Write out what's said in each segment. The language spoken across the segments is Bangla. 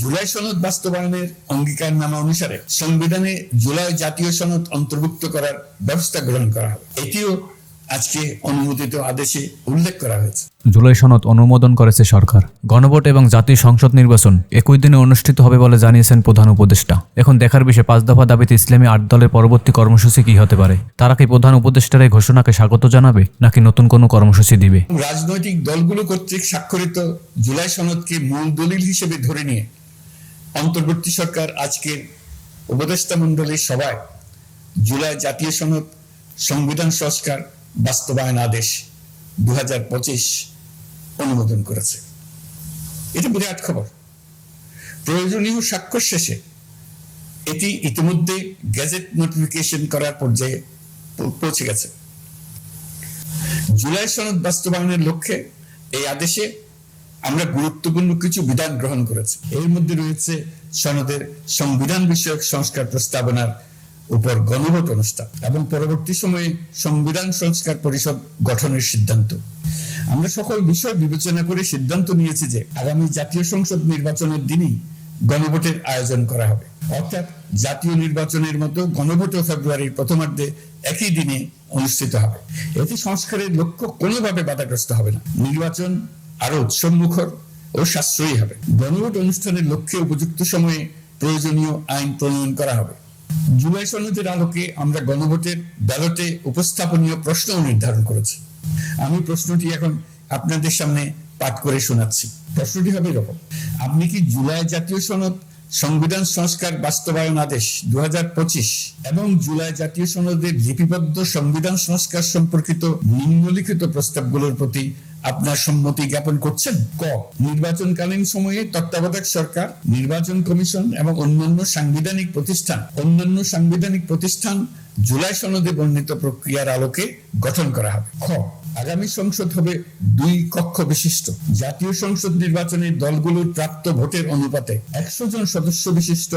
জুলাই সনদ বাস্তবায়নের অঙ্গীকারনামা অনুসারে সংবিধানে জুলাই জাতীয় সনদ অন্তর্ভুক্ত করার ব্যবস্থা গ্রহণ করা হবে। এটিও আজকে অনুমোদিত আদেশে উল্লেখ করা হয়েছে। জুলাই সনদ অনুমোদন করেছে সরকার। গণভোট এবং জাতীয় সংসদ নির্বাচন একই দিনে অনুষ্ঠিত হবে বলে জানিয়েছেন প্রধান উপদেষ্টা। এখন দেখার বিষয় পাঁচ দফা দাবিতে ইসলামী আট দলের পরবর্তী কর্মসূচি কি হতে পারে? তারা কি প্রধান উপদেষ্টার এই ঘোষণাকে স্বাগত জানাবে নাকি নতুন কোনো কর্মসূচি দিবে? রাজনৈতিক দলগুলো কর্তৃক স্বাক্ষরিত জুলাই সনদকে মূল দলিল হিসেবে ধরে নিয়ে অন্তর্বর্তী সরকার, আজকের উপদেষ্টা মন্ডলীর সভায় জুলাই জাতীয় সনদ সংবিধান সংস্কার বাস্তবায়ন আদেশ দুই হাজার পঁচিশ অনুমোদন করেছে। এটা বিরাট খবর। প্রয়োজনীয় স্বাক্ষর শেষে এটি ইতিমধ্যে গ্যাজেট নোটিফিকেশন করার পর্যায়ে পৌঁছে গেছে। জুলাই সনদ বাস্তবায়নের লক্ষ্যে এই আদেশে আমরা গুরুত্বপূর্ণ কিছু বিধান গ্রহণ করেছি। এর মধ্যে রয়েছে সনদের সংবিধান বিষয়ক সংস্কার প্রস্তাবনার উপর গণভোট অনুষ্ঠান এবং পরবর্তী সময়ে সংবিধান সংস্কার পরিষদ গঠনের সিদ্ধান্ত। আমরা সকল বিষয় বিবেচনা করে সিদ্ধান্ত নিয়েছি যে আগামী জাতীয় সংসদ নির্বাচনের দিনই গণভোটের আয়োজন করা হবে। অর্থাৎ জাতীয় নির্বাচনের মতো গণভোটও ফেব্রুয়ারির প্রথমার্ধে একই দিনে অনুষ্ঠিত হবে। এতে সংস্কারের লক্ষ্য কোনোভাবে বাধাগ্রস্ত হবে না। নির্বাচন আরও উৎসবমুখর ও সাশ্রয়ী হবে। বনভোট অনুষ্ঠানের লক্ষ্যে উপযুক্ত সময়ে প্রয়োজনীয় আইন প্রণয়ন করা হবে। জুলাই সনদের আলোকে আমরা গণভোটের ব্যালটে উপস্থাপনীয় প্রশ্ন নির্ধারণ করেছি। আমি প্রশ্নটি এখন আপনাদের সামনে পাঠ করে শোনাচ্ছি। প্রশ্নটি হবে এরকম, আপনি কি জুলাই জাতীয় সনদ সংবিধান সংস্কার বাস্তবায়ন আদেশ দু এবং জুলাই জাতীয় সনদের লিপিবদ্ধ সংবিধান সংস্কার সম্পর্কিত নিম্নলিখিত প্রস্তাবগুলোর প্রতি আপনার সম্মতি জ্ঞাপন করছেন ক। নির্বাচনকালীন সময়ে তত্ত্বাবধায়ক সরকার, নির্বাচন কমিশন এবং অন্যান্য সাংবিধানিক প্রতিষ্ঠান, অন্যান্য সাংবিধানিক প্রতিষ্ঠান জুলাই সনদে বর্ণিত প্রক্রিয়ার আলোকে গঠন করা হবে। খ। আগামী সংসদ হবে দুই কক্ষ বিশিষ্ট। জাতীয় সংসদ নির্বাচনের দলগুলোর প্রাপ্ত ভোটের অনুপাতে একশো জন সদস্য বিশিষ্ট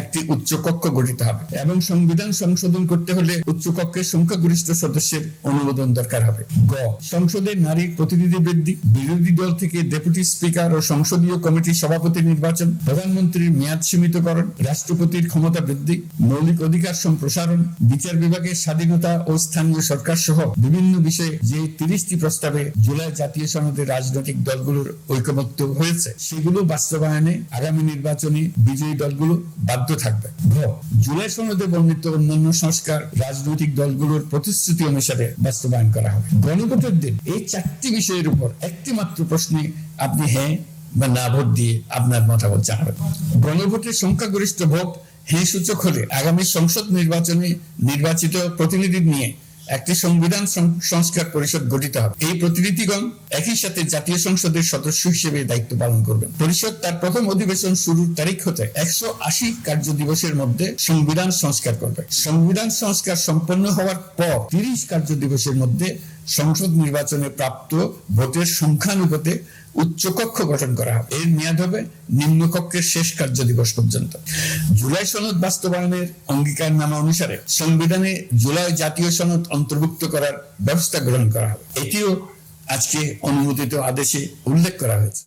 একটি উচ্চ কক্ষ গঠিত হবে এবং সংবিধান সংশোধন করতে হলে উচ্চ কক্ষের সংখ্যাগরিষ্ঠ সদস্যের অনুমোদন দরকার হবে। গ সংসদের নারীর প্রতিনিধি বৃদ্ধি, বিরোধী দল থেকে ডেপুটি স্পিকার ও সংসদীয় কমিটির সভাপতি নির্বাচন, প্রধানমন্ত্রীর মেয়াদ সীমিতকরণ, রাষ্ট্রপতির ক্ষমতা বৃদ্ধি, মৌলিক অধিকার সম্প্রসারণ, বিচার বিভাগের স্বাধীনতা ও স্থানীয় সরকার সহ বিভিন্ন বিষয়ে যে তিরিশটি প্রস্তাবে জুলাই জাতীয় সনদের রাজনৈতিক দলগুলোর ঐকমত্য হয়েছে। সেগুলো বাস্তবায়নে আগামী নির্বাচনে বিজয়ী দলগুলো বাধ্য থাকবে। জুলাই সনদে বর্ণিত অন্যান্য সংস্কার রাজনৈতিক দলগুলোর প্রতিশ্রুতি অনুসারে বাস্তবায়ন করা হবে। গণভোটের দিন এই চারটি বিষয়ের উপর একটি মাত্র প্রশ্নে আপনি হ্যাঁ বা না ভোট দিয়ে আপনার মতামত জানাবেন। গণভোটের সংখ্যাগরিষ্ঠ ভোট হ্যাঁ সূচক হলে আগামী সংসদ নির্বাচনে নির্বাচিত প্রতিনিধি নিয়ে একটি সংবিধান সংস্কার পরিষদ গঠিত হবে। এই প্রতিনিধিগণ একই সাথে জাতীয় সংসদের সদস্য হিসেবে দায়িত্ব পালন করবেন। পরিষদ তার প্রথম অধিবেশন শুরুর তারিখ হতে একশো আশি কার্য দিবসের মধ্যে সংবিধান সংস্কার করবে। সংবিধান সংস্কার সম্পন্ন হওয়ার পর তিরিশ কার্য দিবসের মধ্যে সংসদ নির্বাচনে প্রাপ্ত ভোটের সংখ্যানুপাতে উচ্চকক্ষ গঠন করা হবে। এর মেয়াদ হবে নিম্নকক্ষের শেষ কার্য দিবস পর্যন্ত। জুলাই সনদ বাস্তবায়নের অঙ্গীকার নামা অনুসারে সংবিধানে জুলাই জাতীয় সনদ অন্তর্ভুক্ত করার ব্যবস্থা গ্রহণ করা হবে। এটিও আজকে অনুমোদিত আদেশে উল্লেখ করা হয়েছে।